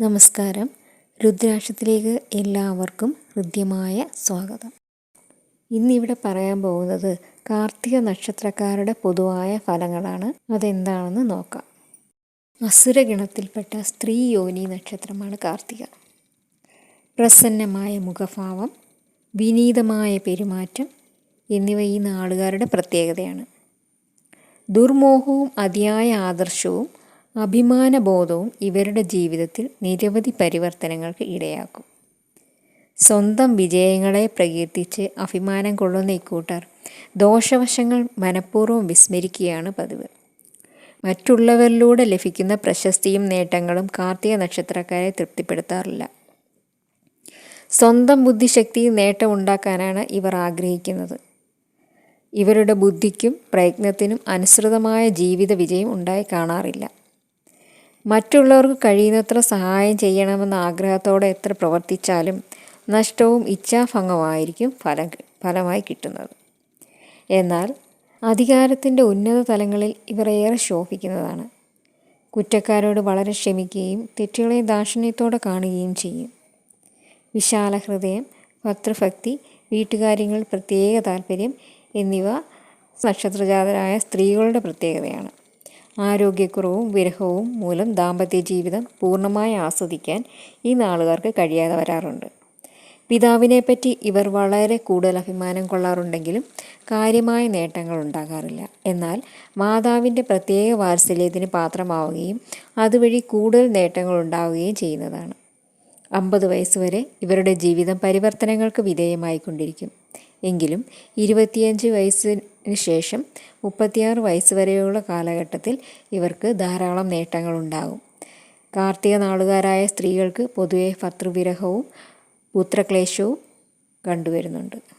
നമസ്കാരം. രുദ്രാക്ഷത്തിലേക്ക് എല്ലാവർക്കും ഹൃദ്യമായ സ്വാഗതം. ഇന്നിവിടെ പറയാൻ പോകുന്നത് കാർത്തിക നക്ഷത്രക്കാരുടെ പൊതുവായ ഫലങ്ങളാണ്. അതെന്താണെന്ന് നോക്കാം. അസുരഗണത്തിൽപ്പെട്ട സ്ത്രീ യോനി നക്ഷത്രമാണ് കാർത്തിക. പ്രസന്നമായ മുഖഭാവം വിനീതമായ പെരുമാറ്റം എന്നിവ ഈ നാളുകാരുടെ പ്രത്യേകതയാണ്. ദുർമോഹവും അതിയായ ആദർശവും അഭിമാനബോധവും ഇവരുടെ ജീവിതത്തിൽ നിരവധി പരിവർത്തനങ്ങൾക്ക് ഇടയാക്കും. സ്വന്തം വിജയങ്ങളെ പ്രകീർത്തിച്ച് അഭിമാനം കൊള്ളുന്ന ഇക്കൂട്ടർ ദോഷവശങ്ങൾ മനഃപൂർവം വിസ്മരിക്കുകയാണ് പതിവ്. മറ്റുള്ളവരിലൂടെ ലഭിക്കുന്ന പ്രശസ്തിയും നേട്ടങ്ങളും കാർത്തിക നക്ഷത്രക്കാരെ തൃപ്തിപ്പെടുത്താറില്ല. സ്വന്തം ബുദ്ധിശക്തിയിൽ നേട്ടമുണ്ടാക്കാനാണ് ഇവർ ആഗ്രഹിക്കുന്നത്. ഇവരുടെ ബുദ്ധിക്കും പ്രയത്നത്തിനും അനുസൃതമായ ജീവിത വിജയം ഉണ്ടായി കാണാറില്ല. മറ്റുള്ളവർക്ക് കഴിയുന്നത്ര സഹായം ചെയ്യണമെന്ന ആഗ്രഹത്തോടെ എത്ര പ്രവർത്തിച്ചാലും നഷ്ടവും ഇച്ഛാഭംഗമായിരിക്കും ഫലം ഫലമായി കിട്ടുന്നത്. എന്നാൽ അധികാരത്തിന്റെ ഉന്നത തലങ്ങളിൽ ഇവർ ഏറെ ശോഭിക്കുന്നതാണ്. കുറ്റക്കാരോട് വളരെ ക്ഷമിക്കുകയും തെറ്റുകളെ ദാക്ഷിണ്യത്തോടെ കാണുകയും ചെയ്യും. വിശാല ഹൃദയം ഭക്തൃഭക്തി വീട്ടുകാര്യങ്ങളിൽ പ്രത്യേക താല്പര്യം എന്നിവ നക്ഷത്രജാതരായ സ്ത്രീകളുടെ പ്രത്യേകതയാണ്. ആരോഗ്യക്കുറവും വിരഹവും മൂലം ദാമ്പത്യ ജീവിതം പൂർണമായി ആസ്വദിക്കാൻ ഈ നാളുകാർക്ക് കഴിയാതെ വരാറുണ്ട്. പിതാവിനെപ്പറ്റി ഇവർ വളരെ കൂടുതൽ അഭിമാനം കൊള്ളാറുണ്ടെങ്കിലും കാര്യമായ നേട്ടങ്ങൾ ഉണ്ടാകാറില്ല. എന്നാൽ മാതാവിന്റെ പ്രത്യേക വാത്സല്യത്തിന് പാത്രമാവുകയും അതുവഴി കൂടുതൽ നേട്ടങ്ങൾ ഉണ്ടാവുകയും ചെയ്യുന്നതാണ്. അമ്പത് വയസ്സുവരെ ഇവരുടെ ജീവിതം പരിവർത്തനങ്ങൾക്ക് വിധേയമായിക്കൊണ്ടിരിക്കും. എങ്കിലും ഇരുപത്തിയഞ്ച് വയസ്സിന് ശേഷം മുപ്പത്തിയാറ് വയസ്സ് വരെയുള്ള കാലഘട്ടത്തിൽ ഇവർക്ക് ധാരാളം നേട്ടങ്ങളുണ്ടാകും. കാർത്തിക നാളുകാരായ സ്ത്രീകൾക്ക് പൊതുവെ ഭർത്തൃവിരഹവും പുത്രക്ലേശവും കണ്ടുവരുന്നുണ്ട്.